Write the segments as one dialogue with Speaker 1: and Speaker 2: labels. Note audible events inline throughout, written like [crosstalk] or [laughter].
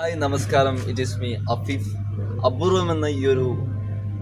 Speaker 1: Hi നമസ്കാരം. It is me Afeef. അപൂർവം എന്ന ഈ ഒരു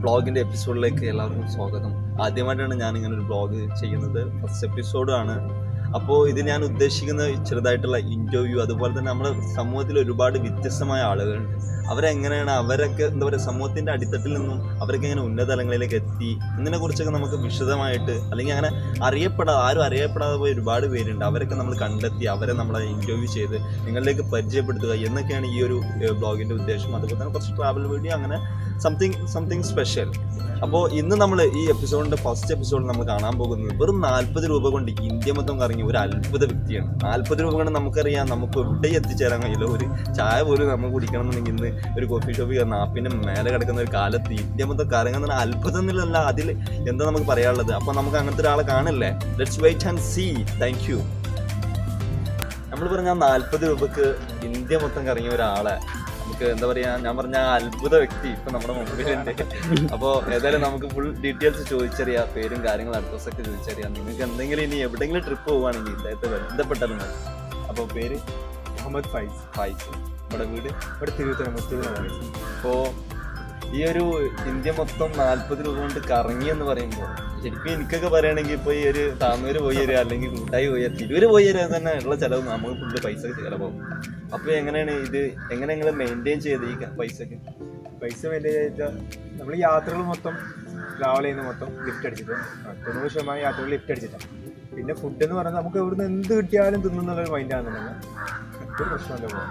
Speaker 1: ബ്ലോഗിന്റെ എപ്പിസോഡിലേക്ക് എല്ലാവർക്കും സ്വാഗതം. ആദ്യമായിട്ടാണ് ഞാൻ ഇങ്ങനെ ഒരു ബ്ലോഗ് ചെയ്യുന്നത്. ഫസ്റ്റ് എപ്പിസോഡാണ് അപ്പോൾ ഇത് ഞാൻ ഉദ്ദേശിക്കുന്ന ചെറുതായിട്ടുള്ള ഇന്റർവ്യൂ അതുപോലെ തന്നെ നമ്മുടെ സമൂഹത്തിൽ ഒരുപാട് വ്യത്യസ്തമായ ആളുകളുണ്ട്. അവരെങ്ങനെയാണ് അവരൊക്കെ എന്താ പറയുക സമൂഹത്തിന്റെ അടിത്തട്ടിൽ നിന്നും അവരൊക്കെ എങ്ങനെ ഉന്നത തലങ്ങളിലേക്ക് എത്തി എന്നതിനെ കുറിച്ചൊക്കെ നമുക്ക് വിശദമായിട്ട് അല്ലെങ്കിൽ അങ്ങനെ അറിയപ്പെടാതെ ആരും അറിയപ്പെടാതെ പോയ ഒരുപാട് പേരുണ്ട്. അവരൊക്കെ നമ്മൾ കണ്ടെത്തി അവരെ നമ്മൾ ഇന്റർവ്യൂ ചെയ്ത് നിങ്ങളിലേക്ക് പരിചയപ്പെടുത്തുക എന്നൊക്കെയാണ് ഈ ഒരു ബ്ലോഗിന്റെ ഉദ്ദേശം. അതുപോലെ തന്നെ കുറച്ച് ട്രാവൽ വീഡിയോ അങ്ങനെ സംതിങ് സംതിങ് സ്പെഷ്യൽ അപ്പോൾ ഇന്ന് നമ്മൾ ഈ എപ്പിസോഡിന്റെ ഫസ്റ്റ് എപ്പിസോഡിൽ നമ്മൾ കാണാൻ പോകുന്നത് വെറും നാൽപ്പത് രൂപ കൊണ്ട് ഇന്ത്യ മൊത്തം കറങ്ങിയ ഒരു അത്ഭുത വ്യക്തിയാണ്. നാൽപ്പത് രൂപ കൊണ്ട് നമുക്കറിയാം നമുക്ക് എവിടെ എത്തിച്ചേരാൻ കഴിയില്ല. ഒരു ചായ പോലും നമ്മൾ കുടിക്കണം എന്നുണ്ടെങ്കിൽ ഇന്ന് ഒരു കോഫി ഷോപ്പിൽ നാപ്പിന്റെ മേലെ കിടക്കുന്ന ഒരു കാലത്ത് ഇന്ത്യ മൊത്തം കറങ്ങുന്ന അത്ഭുതം എന്നുള്ള അതിൽ എന്താ നമുക്ക് പറയാനുള്ളത്? അപ്പോൾ നമുക്ക് അങ്ങനത്തെ ഒരാളെ കാണില്ലേ? Let's wait and see thank you നമ്മൾ പറഞ്ഞ നാൽപ്പത് രൂപക്ക് ഇന്ത്യ മൊത്തം കറങ്ങിയ ഒരാളെ നമുക്ക് എന്താ പറയാ ഞാൻ പറഞ്ഞ അത്ഭുത വ്യക്തി ഇപ്പൊ നമ്മുടെ മുമ്പിലുണ്ട്. അപ്പോൾ ഏതായാലും നമുക്ക് ഫുൾ ഡീറ്റെയിൽസ് ചോദിച്ചറിയാം പേരും കാര്യങ്ങളും അഡ്രസ് ഒക്കെ ചോദിച്ചറിയാം. നിങ്ങൾക്ക് എന്തെങ്കിലും ഇനി എവിടെയെങ്കിലും ട്രിപ്പ് പോവുകയാണെങ്കിൽ ഇദ്ദേഹത്തെ ബന്ധപ്പെട്ടാലും മതി. അപ്പോൾ പേര്?
Speaker 2: മുഹമ്മദ് ഫൈസ്.
Speaker 1: ഫൈസ്. നമ്മുടെ വീട്?
Speaker 2: ഇവിടെ തിരുവനന്തപുരം അപ്പോ
Speaker 1: അപ്പോൾ ഈ ഒരു ഇന്ത്യ മൊത്തം നാൽപ്പത് രൂപ കൊണ്ട് കറങ്ങി എന്ന് പറയുമ്പോൾ ശരിക്കും എനിക്കൊക്കെ പറയുകയാണെങ്കിൽ ഇപ്പോൾ ഈ ഒരു താന്നൂര് പോയി വരിക അല്ലെങ്കിൽ കൂട്ടായി പോയി തിരൂര് പോയി വരിക തന്നെ ഉള്ള ചിലവ് നമുക്ക് ഫുള്ള് പൈസ ചിലവാകും അപ്പോൾ എങ്ങനെയാണ് ഇത് എങ്ങനെ നിങ്ങൾ മെയിന്റെയിൻ ചെയ്ത് ഈ പൈസക്ക്?
Speaker 2: പൈസ മെയിന്റെയിൻ ചെയ്താൽ നമ്മൾ യാത്രകൾ മൊത്തം ട്രാവൽ ചെയ്യുന്ന മൊത്തം ലിഫ്റ്റ് അടിച്ചിട്ട് തൊണ്ണൂറ് ശതമാനം യാത്രകൾ ലിഫ്റ്റ് അടിച്ചിട്ടാണ് പിന്നെ ഫുഡ് എന്ന് പറഞ്ഞാൽ നമുക്ക് ഇവിടുന്ന് എന്ത് കിട്ടിയാലും തിന്നുന്നുള്ള മൈൻഡാണെന്നുണ്ടെങ്കിൽ ഒരു പ്രശ്നമല്ല പോകാം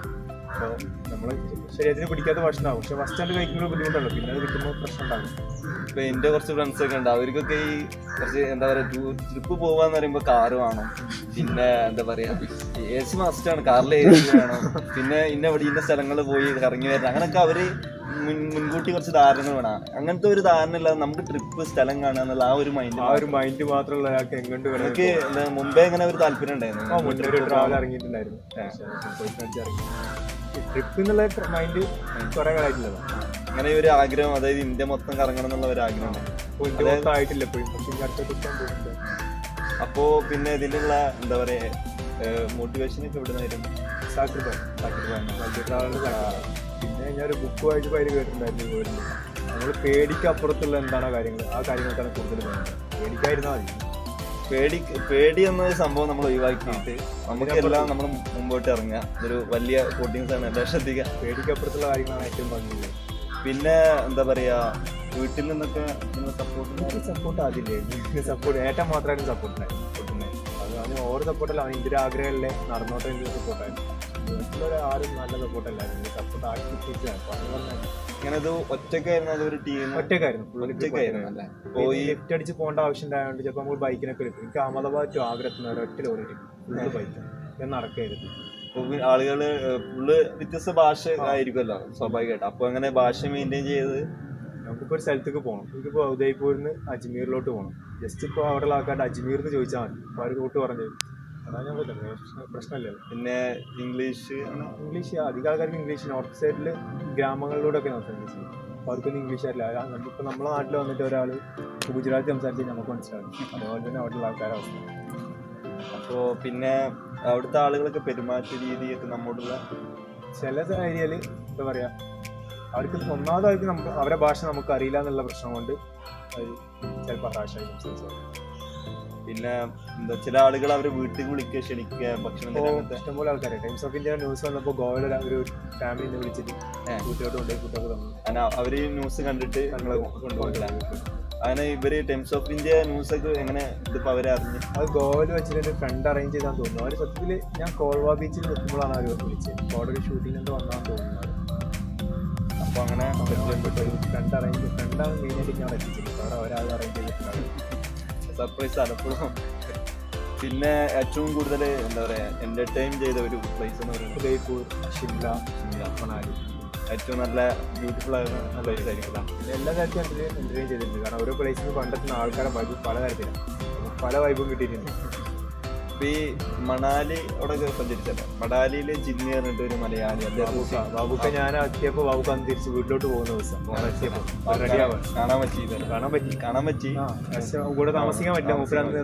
Speaker 2: അപ്പോൾ നമ്മൾ ശരീരത്തിന് പിടിക്കാത്ത ഭക്ഷണമാകും പക്ഷെ ഫസ്റ്റ് ആയിട്ട് കഴിക്കുമ്പോൾ ബുദ്ധിമുട്ടുള്ളൂ പിന്നെ അത് കിട്ടുമ്പോൾ പ്രശ്നം ഉണ്ടാകും
Speaker 1: ഇപ്പൊ എന്റെ കുറച്ച് ഫ്രണ്ട്സ് ഒക്കെ ഉണ്ട്. അവർക്കൊക്കെ ഈ കുറച്ച് എന്താ പറയാ ട്രിപ്പ് പോവാന്ന് പറയുമ്പോ കാറ് വേണം. പിന്നെ എന്താ പറയാ എ സി മസ്റ്റ് ആണ്. കാറിൽ എ സി വേണം. പിന്നെ ഇന്ന ഇവിടെ ഇന്ന സ്ഥലങ്ങളിൽ പോയി കറങ്ങി വരണം. അങ്ങനെയൊക്കെ അവർ മുൻ- മുൻകൂട്ടി കുറച്ച് ധാരണകൾ വേണം. അങ്ങനത്തെ ഒരു ധാരണ ഇല്ലാതെ നമുക്ക് ട്രിപ്പ് സ്ഥലം കാണുക എന്നുള്ള ആ ഒരു മൈൻഡ്
Speaker 2: ആ ഒരു മൈൻഡ് മാത്രമുള്ള ഒരാൾക്ക് എങ്ങോട്ട് വേണം
Speaker 1: എനിക്ക് മുമ്പേ ഇങ്ങനെ ഒരു താല്പര്യം ഉണ്ടായിരുന്നു.
Speaker 2: ട്രാവൽ ഇറങ്ങിയിട്ടുണ്ടായിരുന്നു. ഇറങ്ങി ട്രിപ്പ് എന്നുള്ള മൈൻഡ് കുറെ കാലമായിട്ടുള്ളതാണ്
Speaker 1: അങ്ങനെ ഒരു ആഗ്രഹം അതായത് ഇന്ത്യ മൊത്തം കറങ്ങണം എന്നുള്ള ഒരു ആഗ്രഹമാണ്
Speaker 2: അപ്പോൾ ആയിട്ടില്ല പക്ഷേ അടുത്ത
Speaker 1: അപ്പോ പിന്നെ ഇതിലുള്ള എന്താ പറയാ മോട്ടിവേഷൻ ഒക്കെ ഇവിടെ നിന്നായിരുന്നു
Speaker 2: പിന്നെ ഞാനൊരു ഒരു ബുക്ക് വായിച്ചപ്പോൾ അതിൽ കേട്ടിട്ടുണ്ടായിരുന്നു നമ്മൾ പേടിക്കപ്പുറത്തുള്ള എന്താണോ കാര്യങ്ങൾ ആ കാര്യങ്ങൾക്കാണ് കൂടുതൽ പേടിക്കായിരുന്നാൽ മതി.
Speaker 1: പേടി പേടി എന്ന സംഭവം നമ്മൾ ഒഴിവാക്കിയിട്ട് നമുക്ക് എല്ലാം നമ്മൾ മുമ്പോട്ട് ഇറങ്ങുക. ഒരു വലിയ കോട്ടിങ്സ് ആണ് എല്ലാം ശ്രദ്ധിക്കുക.
Speaker 2: പേടിക്കപ്പുറത്തുള്ള കാര്യങ്ങളാണ് ഏറ്റവും ഭംഗിയുള്ളത്.
Speaker 1: പിന്നെ എന്താ പറയാ വീട്ടിൽ നിന്നൊക്കെ നിങ്ങൾ സപ്പോർട്ട്
Speaker 2: സപ്പോർട്ട് ആദ്യമില്ലേ സപ്പോർട്ട് ഏറ്റവും മാത്രമായിട്ട് സപ്പോർട്ട് ഉണ്ടായിരുന്നു അത് അതിന് ഓരോ സപ്പോർട്ടല്ല അവൻ ഇതിന്റെ ആഗ്രഹമല്ലേ? നടന്നോട്ടെ സപ്പോർട്ടായിരുന്നു വീട്ടിലൊരു ആരും നല്ല സപ്പോർട്ടല്ലായിരുന്നു സപ്പോർട്ട് ആക്കി കിട്ടിയിട്ടാണ് പറഞ്ഞു പറഞ്ഞാൽ
Speaker 1: ഇങ്ങനെ ഇത് ഒറ്റക്കായിരുന്നു അത് ഒരു ടീം
Speaker 2: ഒറ്റക്കായിരുന്നു
Speaker 1: ഒറ്റക്കായിരുന്നു പോയി
Speaker 2: ലിഫ്റ്റ് അടിച്ച് പോകേണ്ട ആവശ്യം ഉണ്ടായതുകൊണ്ട് ചിലപ്പോൾ നമ്മൾ ബൈക്കിനൊക്കെ എടുക്കും. എനിക്ക് അഹമ്മദാബാദ് ടു ആഗ്ര എത്തുന്ന ഒറ്റ ലോറി ഫുള്ള് ബൈക്ക് ഞാൻ നടക്കായിരുന്നു.
Speaker 1: ആളുകൾ ഫുള്ള് വ്യത്യസ്ത ഭാഷ ആയിരിക്കുമല്ലോ സ്വാഭാവികമായിട്ട്. അപ്പൊ അങ്ങനെ ഭാഷ മെയിന്റെയിൻ ചെയ്ത്?
Speaker 2: നമുക്കിപ്പോൾ ഒരു സ്ഥലത്തേക്ക് പോകണം എനിക്കിപ്പോൾ ഉദയ്പൂരിൽ നിന്ന് അജ്മീറിലോട്ട് പോകണം ജസ്റ്റ് ഇപ്പോൾ അവിടെയുള്ള ആൾക്കാരുടെ അജ്മീർ എന്ന് ചോദിച്ചാൽ മതി അവർ റൂട്ട് പറഞ്ഞു പ്രശ്നമില്ലല്ലോ
Speaker 1: പിന്നെ ഇംഗ്ലീഷ്
Speaker 2: ഇംഗ്ലീഷ് അധികം ആൾക്കാർക്ക് ഇംഗ്ലീഷ് നോർത്ത് സൈഡിൽ ഗ്രാമങ്ങളിലൂടെ ഒക്കെ സംസാരിച്ചു അപ്പോൾ അവർക്കൊന്നും ഇംഗ്ലീഷ് അറിയില്ല. നമ്മളിപ്പോൾ നമ്മുടെ നാട്ടിൽ വന്നിട്ട് ഒരാൾ ഗുജറാത്തി സംസാരിച്ച് നമുക്ക് മനസ്സിലാവും. അതുപോലെ തന്നെ അവിടെയുള്ള ആൾക്കാരുടെ അവസ്ഥ.
Speaker 1: അപ്പോ പിന്നെ അവിടുത്തെ ആളുകളൊക്കെ പെരുമാറ്റ രീതിയൊക്കെ നമ്മോടുള്ള
Speaker 2: ചില ഏരിയയിൽ എന്താ പറയുക അവർക്ക് ഒന്നാമത് അവർക്ക് നമുക്ക് അവരുടെ ഭാഷ നമുക്ക് അറിയില്ല എന്നുള്ള പ്രശ്നം കൊണ്ട് ചിലപ്പോൾ ഭാഷ സംസാരിച്ചു
Speaker 1: പിന്നെ എന്താ ചില ആളുകൾ അവരെ വീട്ടിൽ വിളിക്കുക ക്ഷണിക്കുക ഭക്ഷണം
Speaker 2: ഇഷ്ടംപോലെ ആൾക്കാരെ. ടൈംസ് ഓഫ് ഇന്ത്യ ന്യൂസ് വന്നപ്പോൾ ഗോവയിലെ ഒരു ഫാമിലിനെ വിളിച്ചിട്ട്. വീട്ടിലോട്ട് കൊണ്ടുപോയി തന്നു
Speaker 1: അവർ ന്യൂസ് കണ്ടിട്ട്
Speaker 2: ഞങ്ങളെ
Speaker 1: കൊണ്ടുപോകില്ല അങ്ങനെ ഇവർ ടൈംസ് ഓഫ് ഇന്ത്യ ന്യൂസ് ഒക്കെ എങ്ങനെ ഇതിപ്പോ അവരെ അറിഞ്ഞു?
Speaker 2: അത് ഗോവയിൽ വെച്ചിട്ട് ഫ്രണ്ട് അറേഞ്ച് ചെയ്താന്ന് തോന്നുന്നു. അവർ സത്യത്തിൽ ഞാൻ കോൾവ ബീച്ചിൽ നിൽക്കുമ്പോഴാണ് അവർ വിളിച്ചത്. ഒരു ഷൂട്ടിംഗ് എന്തോ വന്നാന്ന് തോന്നുന്നു. അപ്പോൾ
Speaker 1: അപ്പൊ അങ്ങനെ
Speaker 2: ഫ്രണ്ട് അറേഞ്ച് ഫ്രണ്ടാണ് മെയിനായിട്ട് ഞാൻ എത്തിച്ചത്. അവിടെ ഒരാൾ അറേഞ്ച് ചെയ്തിട്ടുണ്ടാവും
Speaker 1: സർപ്രൈസ് ആണ് എപ്പോഴും പിന്നെ ഏറ്റവും കൂടുതൽ എന്താ പറയാ എന്റർടൈൻ ചെയ്ത ഒരു പ്ലേസ് എന്ന് പറയുന്നത്
Speaker 2: ഉദയ്പൂർ ഷിംല. മണാലി.
Speaker 1: ഏറ്റവും നല്ല ബ്യൂട്ടിഫുൾ ആയിരുന്ന പ്ലേസ് ആയിരിക്കും
Speaker 2: പിന്നെ എല്ലാ കാര്യത്തിലും എന്റർടൈൻ ചെയ്തിട്ടുണ്ട്. കാരണം ഓരോ പ്ലേസിൽ കണ്ടെത്തുന്ന ആൾക്കാരെ വൈബ് പല കാര്യത്തിലാണ് പല വൈബും കിട്ടിയിട്ടുണ്ട്.
Speaker 1: അപ്പൊ ഈ മണാലി അവിടെ സഞ്ചരിച്ചല്ലോ? മണാലിയിലെ ജിന്നി പറഞ്ഞിട്ട് ഒരു മലയാളി
Speaker 2: ബാബുക്ക ബാബുക്ക ഞാൻ എത്തിയപ്പോ ബാബുക്ക അന്ന് തിരിച്ച് വീട്ടിലോട്ട് പോകുന്ന ദിവസം.
Speaker 1: കാണാൻ പറ്റി
Speaker 2: കാണാൻ പറ്റി
Speaker 1: കാണാൻ പറ്റി.
Speaker 2: കൂടെ താമസിക്കാൻ പറ്റില്ല. മൂപ്പര് അന്ന്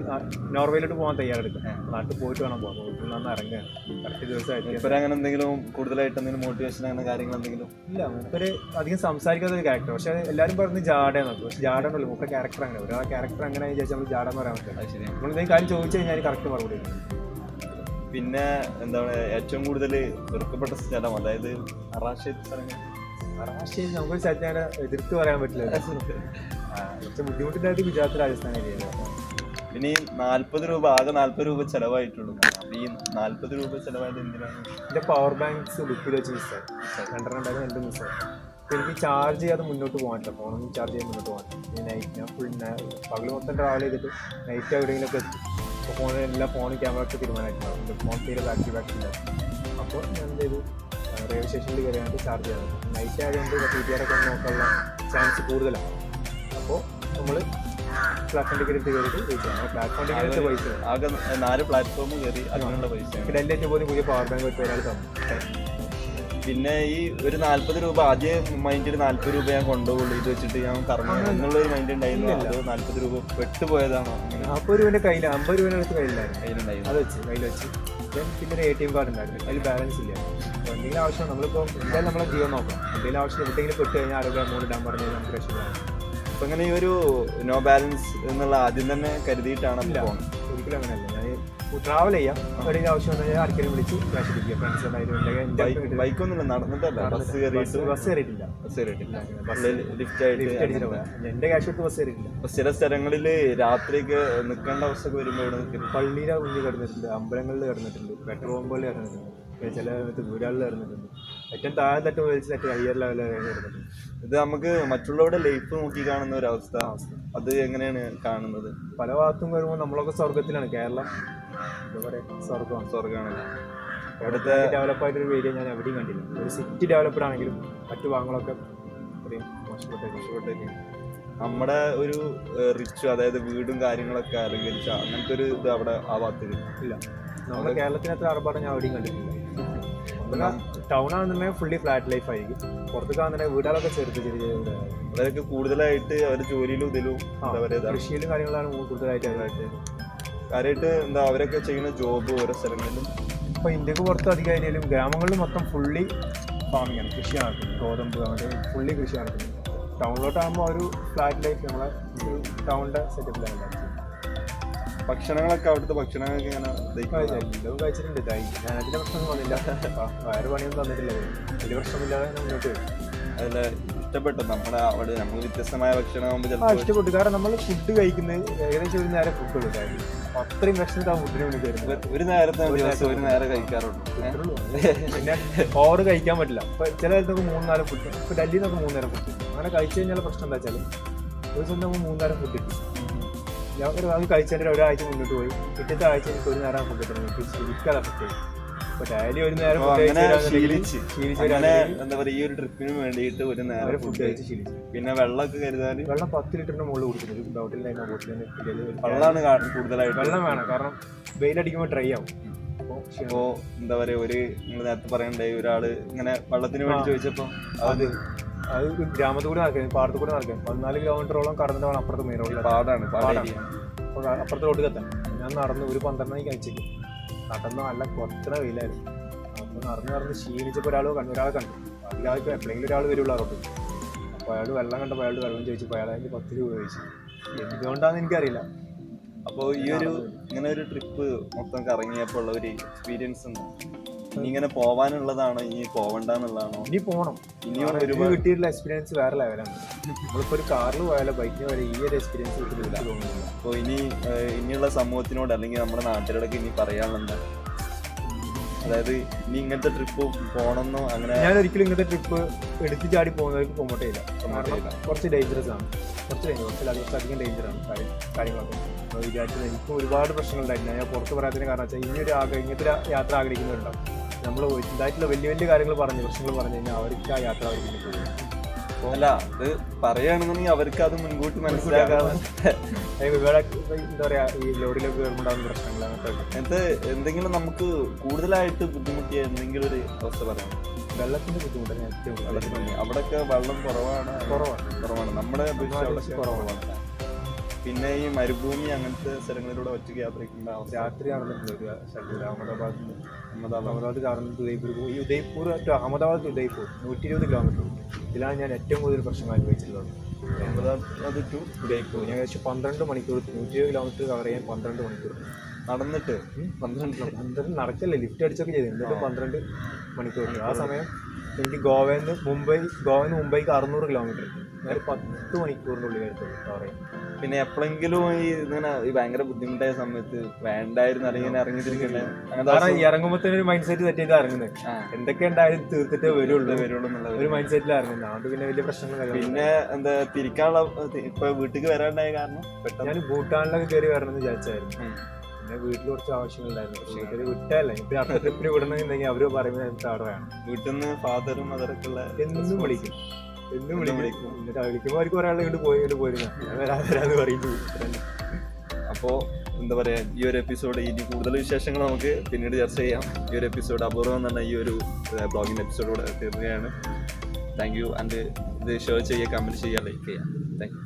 Speaker 2: നോർവേയിലോട്ട് പോകാൻ തയ്യാറെടുക്കും നാട്ടിൽ പോയിട്ട് വേണം പോകാൻ. വീട്ടിൽ നിന്ന് ഇറങ്ങാൻ കറക്റ്റ് ദിവസമായിട്ട്
Speaker 1: ഇപ്പൊ അങ്ങനെ എന്തെങ്കിലും കൂടുതലായിട്ട് എന്തെങ്കിലും മോട്ടിവേഷൻ അങ്ങനെ കാര്യങ്ങൾ എന്തെങ്കിലും?
Speaker 2: ഇല്ല മൂപ്പര് അധികം സംസാരിക്കാത്ത ഒരു ക്യാരക്ടർ പക്ഷെ എല്ലാവരും പറഞ്ഞ്. ജാടയെന്നൊക്കെ പക്ഷെ ജാട മൂപ്പ ക്യാരക്ടർ അങ്ങനെ. ഒരാളെ ക്യാരക്ടർ അങ്ങനെ വിചാരിച്ചാൽ നമ്മൾ പറയാൻ പറ്റില്ല. നമ്മൾ എന്തെങ്കിലും കാര്യം ചോദിച്ചു കഴിഞ്ഞാൽ കറക്റ്റ് മറുപടി.
Speaker 1: പിന്നെ എന്താണ് ഏറ്റവും കൂടുതൽ വെറുക്കപ്പെട്ട സ്ഥലം അതായത് നമുക്ക് സ്ഥലങ്ങൾ?
Speaker 2: അങ്ങനെ എതിർത്ത് പറയാൻ പറ്റില്ല. [laughs] കുറച്ച് ബുദ്ധിമുട്ടില്ലാത്ത ഗുജറാത്ത് രാജസ്ഥാൻ ഏരിയ
Speaker 1: പിന്നെ ഈ നാല്പത് രൂപ ആകെ നാല്പത് രൂപ ചിലവായിട്ടുള്ളൂ. അപ്പൊ ഈ നാല്പത് രൂപ ചെലവായത് എന്തിനാണ്?
Speaker 2: എന്റെ പവർ ബാങ്ക്സ് ബുക്കിൽ വെച്ച് മിസ്സായി രണ്ടെണ്ണം ഉണ്ടായിരുന്നു രണ്ടും മിസ്സായി എനിക്ക് ചാർജ് ചെയ്യാതെ മുന്നോട്ട് പോകാൻ പറ്റില്ല. ഫോണൊന്നും ചാർജ് ചെയ്യാൻ മുന്നോട്ട് പോകാൻ പറ്റില്ല. നൈറ്റ് ഞാൻ ഫുൾ പകൽ മൊത്തം ട്രാവൽ ചെയ്തിട്ട് നൈറ്റ് എവിടെയെങ്കിലുമൊക്കെ എത്തും. അപ്പോൾ ഫോണിൽ എല്ലാ ഫോണും ക്യാമറ ഒക്കെ തീരുമാനമായിട്ടുണ്ട് ഫോൺ തീരെ ബാറ്ററി ബാറ്ററി ഇല്ല അപ്പോൾ ഞാൻ എന്ത് ചെയ്തു റെയിൽവേ സ്റ്റേഷനിൽ കയറിയാണ്ട് ചാർജ് ചെയ്യാറ് നൈറ്റ് ആയതുകൊണ്ട് ടി ടി ആറൊക്കെ നോക്കാനുള്ള ചാൻസ് കൂടുതലാണ് അപ്പോൾ നമ്മൾ പ്ലാറ്റ്ഫോം ടിക്കറ്റ് കയറിയിട്ട് പൈസ ചെയ്യണം. പ്ലാറ്റ്ഫോം ടിക്കറ്റ് പൈസ.
Speaker 1: ആകെ നാല് പ്ലാറ്റ്ഫോം കയറി അതിനുള്ള പൈസ
Speaker 2: ഡൽഹി പോലും പുതിയ പവർ ബാങ്ക് വെച്ച് ഒരാൾ തന്നു.
Speaker 1: പിന്നെ ഈ ഒരു നാല്പത് രൂപ ആദ്യം മൈൻഡിൽ നാല്പത് രൂപ ഞാൻ കൊണ്ടുപോകുള്ളൂ. ഇത് വെച്ചിട്ട് ഞാൻ കറങ്ങണം എന്നുള്ള ഒരു മൈൻഡ് ഉണ്ടായിരുന്നു. അത് നാല്പത് രൂപ പെട്ടുപോയതാണോ അങ്ങനെ.
Speaker 2: നാൽപ്പത് രൂപന്റെ കയ്യിൽ അമ്പത് രൂപ അടുത്ത് കയ്യിലായിരുന്നു
Speaker 1: കയ്യിലുണ്ടായിരുന്നു.
Speaker 2: അത് വെച്ച് കയ്യിൽ വെച്ച്. പിന്നെ ഒരു എ ടി എം കാർഡ് ഉണ്ടായിരുന്നു. അതിൽ ബാലൻസ് ഇല്ല. എന്തെങ്കിലും ആവശ്യം നമ്മളിപ്പോൾ എന്തായാലും നമ്മളെ ജീവൻ നോക്കാം എന്തെങ്കിലും ആവശ്യം എന്തെങ്കിലും പെട്ട് കഴിഞ്ഞാൽ ആരോഗ്യ എമൗണ്ട് ഇടാൻ പറഞ്ഞു കഴിഞ്ഞാൽ നമുക്ക് രക്ഷപ്പെടാം.
Speaker 1: അപ്പൊ അങ്ങനെ ഈ ഒരു നോ ബാലൻസ് എന്നുള്ള ആദ്യം തന്നെ കരുതിയിട്ടാണ്
Speaker 2: ഒരിക്കലും ഞാൻ ട്രാവൽ ചെയ്യാം. എവിടെയെങ്കിലും ആവശ്യം വന്നാൽ ആർക്കെങ്കിലും വിളിച്ച്. ക്യാഷ് എടുക്കുക ഫ്രണ്ട്സ് ഉണ്ടായിരുന്നു
Speaker 1: ബൈക്കൊന്നുമില്ല നടന്നിട്ടല്ല. ബസ് കയറിയിട്ട്
Speaker 2: ബസ് കയറിയിട്ടില്ല
Speaker 1: ബസ് കയറിയിട്ടില്ല ലിഫ്റ്റ് ആയിട്ട്
Speaker 2: എന്റെ ക്യാഷ് എടുത്ത് ബസ് കയറിയിട്ടില്ല
Speaker 1: അപ്പൊ ചില സ്ഥലങ്ങളിൽ രാത്രിക്ക് നിൽക്കേണ്ട അവസ്ഥ വരുമ്പോൾ ഇവിടെ നിൽക്കുന്നു
Speaker 2: പള്ളിയിലെ ഉള്ളിൽ കിടന്നിട്ടുണ്ട്. അമ്പലങ്ങളിൽ കിടന്നിട്ടുണ്ട്. പെട്രോൾ പമ്പുകളിൽ കിടന്നിട്ടുണ്ട്. ചില വീടുകളിൽ കിടന്നിട്ടുണ്ട്. ഏറ്റവും താഴെ തട്ട് വലിച്ച് തട്ട് ഹയർ ലെവലിൽ കിടന്നിട്ടുണ്ട്.
Speaker 1: ഇത് നമുക്ക് മറ്റുള്ളവരുടെ ലൈഫ് നോക്കി കാണുന്ന ഒരു അവസ്ഥ. അത് എങ്ങനെയാണ് കാണുന്നത്?
Speaker 2: പല ഭാഗത്തും വരുമ്പോൾ നമ്മളൊക്കെ സ്വർഗത്തിലാണ് കേരളം എന്താ പറയുക സ്വർഗമാണ്
Speaker 1: സ്വർഗമാണല്ലോ
Speaker 2: ഇവിടുത്തെ ഡെവലപ്പ് ആയിട്ടൊരു ഏരിയ ഞാൻ എവിടെയും കണ്ടില്ല. ഒരു സിറ്റി ഡെവലപ്ഡ് ആണെങ്കിലും മറ്റു ഭാഗങ്ങളൊക്കെ അത്രയും മോശപ്പെട്ട
Speaker 1: നമ്മുടെ ഒരു റിച്ച് അതായത് വീടും കാര്യങ്ങളൊക്കെ അലങ്കരിച്ച അങ്ങനത്തെ ഒരു ഇത് അവിടെ ആ ഭാഗത്ത്
Speaker 2: ഇല്ല. നമ്മുടെ കേരളത്തിന് എത്ര ആർഭാടം ഞാൻ എവിടെയും കണ്ടിട്ടില്ല. ടൗൺ ആണെന്നുണ്ടെങ്കിൽ ഫുള്ളി ഫ്ലാറ്റ് ലൈഫ് ആയിരിക്കും. പുറത്തേക്ക് ആണെന്നുണ്ടെങ്കിൽ വീടുകളൊക്കെ ചെറുത്ത് ചെറിയ
Speaker 1: അവരൊക്കെ കൂടുതലായിട്ട് അവർ ജോലിയിലും ഇതിലും
Speaker 2: കൃഷിയിലും കാര്യങ്ങളാണ് കൂടുതലായിട്ട് അവരായിട്ട്
Speaker 1: കാര്യമായിട്ട് എന്താ അവരൊക്കെ ചെയ്യുന്ന ജോബ് ഓരോ സ്ഥലങ്ങളിലും.
Speaker 2: ഇപ്പോൾ ഇന്ത്യയ്ക്ക് പുറത്ത് അധികം ഏരിയയിലും ഗ്രാമങ്ങളിൽ മൊത്തം ഫുള്ളി ഫാമിംഗ് ആണ് കൃഷി നടക്കുന്നത് ഗോതമ്പ് അങ്ങനെ ഫുള്ളി കൃഷി നടക്കുന്നത് ടൗണിലോട്ടാകുമ്പോൾ ഒരു ഫ്ലാറ്റ് ലൈഫ് നമ്മളെ ഒരു ടൗണിന്റെ സെറ്റപ്പിലാണ്
Speaker 1: ഭക്ഷണങ്ങളൊക്കെ അവിടുത്തെ ഭക്ഷണങ്ങളൊക്കെ ഇങ്ങനെ
Speaker 2: എല്ലാം കഴിച്ചിട്ടുണ്ട്. ഞാൻ അതിന്റെ പ്രശ്നമൊന്നും വന്നില്ല. വേറെ പണിയൊന്നും തന്നിട്ടില്ല. വലിയ പ്രശ്നമില്ലാതെ മുന്നോട്ട്
Speaker 1: അതിൽ ഇഷ്ടപ്പെട്ടു നമ്മുടെ അവിടെ നമ്മൾ വ്യത്യസ്തമായ ചിലപ്പോൾ
Speaker 2: ഇഷ്ടപ്പെട്ടു. കാരണം നമ്മൾ ഫുഡ് കഴിക്കുന്നത് ഏകദേശം ഒരു നേരം ഫുഡ് അപ്പോൾ അത്രയും വിഷം താ ഫുഡിന് വരുന്നത്
Speaker 1: ഒരു നേരത്തെ ദിവസം ഒരു നേരം കഴിക്കാറുള്ളൂ.
Speaker 2: പിന്നെ ഓവർ കഴിക്കാൻ പറ്റില്ല. ഇപ്പൊ ചില നേരത്തൊക്കെ മൂന്ന് നേരം ഫുഡ് ഇപ്പൊ ഡൽഹിയിൽ നിന്നൊക്കെ മൂന്ന് നേരം ഫുഡ് അങ്ങനെ കഴിച്ചു കഴിഞ്ഞാൽ പ്രശ്നം എന്താ വെച്ചാൽ ഒരു ദിവസം നമുക്ക് മൂന്ന് നേരം ഫുഡ് കിട്ടും ഞാൻ കഴിച്ചതിന്റെ ഒരാഴ്ച മുന്നോട്ട് പോയി. പിറ്റത്തെ ആഴ്ച എനിക്ക് ഒരു നേരം ഫുഡ് കിട്ടണം എനിക്ക് അത് അഫക്റ്റ് ഇപ്പൊ ഡെയിലി ഒരു നേരം
Speaker 1: അങ്ങനെ ശീലിച്ച് അങ്ങനെ എന്താ പറയാ ഈ ഒരു ട്രിപ്പിന് വേണ്ടിയിട്ട് ഒരു നേരം
Speaker 2: ഫുഡ് കഴിച്ച് ശീലിച്ചു.
Speaker 1: പിന്നെ വെള്ളമൊക്കെ കരുതാൻ
Speaker 2: വെള്ളം പത്ത് ലിറ്ററിന് മുകളിൽ കുടിക്കുന്നത് ബോട്ടിലിന്റെ ബോട്ടിലിന്
Speaker 1: വെള്ളമാണ് കാ- കൂടുതലായിട്ട്.
Speaker 2: വെള്ളം വേണം. കാരണം വെയിലടിക്കുമ്പോൾ ഡ്രൈ ആവും.
Speaker 1: അപ്പോ എന്താ പറയാ ഒരു നിങ്ങൾ നേരത്തെ പറയണ്ടായി ഒരാൾ ഇങ്ങനെ വെള്ളത്തിന് വേണ്ടി ചോദിച്ചപ്പോ അത്
Speaker 2: അത് ഗ്രാമത്തിൽ കൂടെ നടക്കുന്നത് പാടത്ത് കൂടെ നടക്കുന്നത് പതിനാല് കിലോമീറ്ററോളം കടന്നിട്ട് വേണം അപ്പുറത്ത് മെയിൻ റോഡിൽ
Speaker 1: പാടാണ്
Speaker 2: പാടാണ്.
Speaker 1: അപ്പുറത്തോട്ട്
Speaker 2: അപ്പോൾ റോഡിൽ എത്താൻ ഞാൻ നടന്ന് ഒരു പന്ത്രണ്ട് മണിക്ക് കഴിച്ചേക്കും നടന്ന് നല്ല കൊത്തണ വെയിലായിരുന്നു. അപ്പോൾ നടന്ന് നടന്ന് ക്ഷീണിച്ചപ്പോൾ ഒരാൾ കണ്ടു ഒരാളെ കണ്ടു. അധികം എപ്പോഴെങ്കിലും ഒരാൾ വരുള്ളൂ ആ റോഡിൽ അപ്പോൾ അയാൾ വെള്ളം കണ്ടപ്പോൾ അയാൾ വെള്ളം ചോദിച്ചപ്പോൾ അയാൾ അതിന്റെ പത്ത് രൂപ ചോദിച്ചു. എന്തുകൊണ്ടാണെന്ന് എനിക്കറിയില്ല.
Speaker 1: അപ്പോൾ ഈ ഒരു ഇങ്ങനെ ഒരു ട്രിപ്പ് മൊത്തം കറങ്ങിയപ്പോൾ ഉള്ള ഒരു എക്സ്പീരിയൻസ് ഉണ്ടോ ഇനി ഇങ്ങനെ പോവാനുള്ളതാണോ? ഇനി പോവണ്ടെന്നുള്ളതാണോ?
Speaker 2: ഇനി പോകണം ഇനി
Speaker 1: ഒരുപാട്
Speaker 2: കിട്ടിയിട്ടുള്ള എക്സ്പീരിയൻസ് വേറെ ലെവലാണ് നമ്മളിപ്പോ ഒരു കാറിൽ പോയാലോ ബൈക്കിന് പോയാലോ ഈ ഒരു എക്സ്പീരിയൻസ് കിട്ടില്ല.
Speaker 1: അപ്പോൾ ഇനി ഇനിയുള്ള സമൂഹത്തിനോട് അല്ലെങ്കിൽ നമ്മുടെ നാട്ടുകാരോടൊക്കെ ഇനി പറയാനുള്ളത്? അതായത് ഇനി ഇങ്ങനത്തെ ട്രിപ്പ് പോകണമെന്നോ അങ്ങനെ
Speaker 2: ഞാൻ ഒരിക്കലും ഇങ്ങനത്തെ ട്രിപ്പ് എടുത്തു ചാടി പോകുന്നവർക്ക് പ്രൊമോട്ട് ചെയ്യില്ല.
Speaker 1: Promote
Speaker 2: കാരണം
Speaker 1: ചെയ്യില്ല.
Speaker 2: കുറച്ച് ഡേഞ്ചറസ് ആണ്. കുറച്ച് കഴിഞ്ഞു. കുറച്ച് അധികം അധികം ഡേഞ്ചറാണ് കാര്യം കാര്യങ്ങളൊക്കെ. അപ്പോൾ വിചാരിച്ചത് എനിക്കും ഒരുപാട് പ്രശ്നങ്ങളുണ്ടായിരുന്നു ഞാൻ പുറത്ത് പറയാത്തതിന് കാരണം വെച്ചാൽ ഇനിയൊരു ആഗ്രഹം ഇങ്ങനത്തെ ഒരു യാത്ര ആഗ്രഹിക്കുന്നവരുണ്ടാവും. നമ്മൾ ഇതായിട്ടുള്ള വലിയ വലിയ കാര്യങ്ങൾ പറഞ്ഞു പ്രശ്നങ്ങൾ പറഞ്ഞു കഴിഞ്ഞാൽ അവർക്ക് ആ യാത്ര അവർക്ക് പോകും.
Speaker 1: അല്ല അത് പറയുകയാണെന്നുണ്ടെങ്കിൽ അവർക്ക് അത് മുൻകൂട്ടി മനസ്സിലാക്കാതെ
Speaker 2: ഇവിടെ എന്താ പറയാ ഈ ലോറിയിലൊക്കെ കയറുമ്പോണ്ടാവുന്ന പ്രശ്നങ്ങൾ അങ്ങനത്തെ ഒക്കെ.
Speaker 1: എന്തെങ്കിലും നമുക്ക് കൂടുതലായിട്ട് ബുദ്ധിമുട്ടിയ എന്തെങ്കിലും ഒരു അവസ്ഥ പറയാം
Speaker 2: വെള്ളത്തിന്റെ ബുദ്ധിമുട്ടാണ് ഏറ്റവും.
Speaker 1: വെള്ളത്തിന് അവിടെയൊക്കെ വെള്ളം കുറവാണ്.
Speaker 2: കുറവാണ്.
Speaker 1: കുറവാണ്. നമ്മുടെ അപേക്ഷിച്ച് അവിടെ കുറവാണ്. പിന്നെ ഈ മരുഭൂമി അങ്ങനത്തെ സ്ഥലങ്ങളിലൂടെ ഒറ്റയ്ക്ക് യാത്ര അവസ്ഥ.
Speaker 2: രാത്രി നടന്നിട്ടുണ്ട് ഒരു സ്ഥലത്ത് അഹമ്മദാബാദ്.
Speaker 1: അഹമ്മദാബാദ്
Speaker 2: അഹമ്മദാബാദ് കാർന്ന് ഉദയ്പൂർ. പോകും ഈ ഉദയ്പൂർ ടു അഹമ്മദാബാദ് ടു ഉദയ്പൂർ നൂറ്റി ഇരുപത് കിലോമീറ്റർ ഇതിലാണ് ഞാൻ ഏറ്റവും കൂടുതൽ പ്രശ്നം അനുഭവിച്ചിട്ടുള്ളത്.
Speaker 1: അഹമ്മദാബാദ് ടു
Speaker 2: ഉദയ്പൂർ. ഞാൻ ഏകദേശം പന്ത്രണ്ട് മണിക്കൂർ നൂറ്റി ഇരുപത് കിലോമീറ്റർ കവർ ചെയ്യാൻ പന്ത്രണ്ട് മണിക്കൂർ.
Speaker 1: നടന്നിട്ട്. പന്ത്രണ്ട്
Speaker 2: പന്ത്രണ്ട് നടക്കല്ലേ ലിഫ്റ്റ് അടിച്ചൊക്കെ ചെയ്തു. എന്നിട്ട് പന്ത്രണ്ട് മണിക്കൂർ ആ സമയം എനിക്ക് ഗോവയിൽ നിന്ന് മുംബൈ ഗോവയിൽ നിന്ന് മുംബൈക്ക് അറുന്നൂറ് കിലോമീറ്റർ. ഒരു പത്ത് മണിക്കൂറിന്റെ ഉള്ളിൽ എടുത്തു ചെയ്യാം
Speaker 1: പിന്നെ എപ്പോഴെങ്കിലും ഈ ഇങ്ങനെ ഈ ഭയങ്കര ബുദ്ധിമുട്ടായ സമയത്ത് വേണ്ടായിരുന്നു അല്ലെങ്കിൽ ഇറങ്ങിയിട്ടിരിക്കുന്നത് ഇറങ്ങിത്തിരിക്കണ്ടേ?
Speaker 2: കാരണം ഈ ഇറങ്ങുമ്പോൾ തന്നെ ഒരു മൈൻഡ് സെറ്റ് സെറ്റ് ചെയ്താൽ ഇറങ്ങുന്നത്. എന്തൊക്കെ ഉണ്ടായാലും തീർത്തിട്ടേ വരുള്ളൂ.
Speaker 1: വരുള്ളൂ എന്നുള്ളത്.
Speaker 2: ഒരു മൈൻഡ് സെറ്റിൽ ഇറങ്ങുന്നത്. അതുകൊണ്ട് പിന്നെ വലിയ പ്രശ്നങ്ങൾ
Speaker 1: പിന്നെ എന്താ തിരിക്കാനുള്ള ഇപ്പൊ വീട്ടിലേക്ക് വരാണ്ടായ കാരണം
Speaker 2: ഞാൻ ഭൂട്ടാനിലൊക്കെ കയറി വരണം എന്ന് വിചാരിച്ചായിരുന്നു. പിന്നെ വീട്ടിൽ കുറച്ച് ആവശ്യങ്ങളുണ്ടായിരുന്നു. പക്ഷേ ഇത് വിട്ടല്ല ഇപ്പൊ അടുത്ത ട്രിപ്പിന് വിടണമെന്നുണ്ടെങ്കിൽ അവർ പറയുന്നത് എനിക്ക് അവിടെ വേണം.
Speaker 1: വീട്ടിൽ നിന്ന് ഫാദറും മദറൊക്കെ ഉള്ള
Speaker 2: എന്നും വിളിക്കും. എന്നും വിളിക്കും. എന്നിട്ട് വിളിക്കുമ്പോൾ അവർക്ക് ഒരാളെ ഇങ്ങോട്ട് പോയി ഇങ്ങോട്ട് പോയിരുന്നു വരാന്ന് പറയുന്നു
Speaker 1: അപ്പോൾ എന്താ പറയാ ഈ ഒരു എപ്പിസോഡ് ഇനി കൂടുതൽ വിശേഷങ്ങൾ നമുക്ക് പിന്നീട് ചർച്ച ചെയ്യാം. ഈ ഒരു എപ്പിസോഡ് അപൂർവം തന്നെ ഈ ഒരു ബ്ലോഗിന്റെ എപ്പിസോഡോടെ തീർക്കുകയാണ്. താങ്ക് യു ആൻഡ് ഇത് ഷെയർ ചെയ്യുക കമന്റ് ചെയ്യുക ലൈക്ക് ചെയ്യുക. Thank you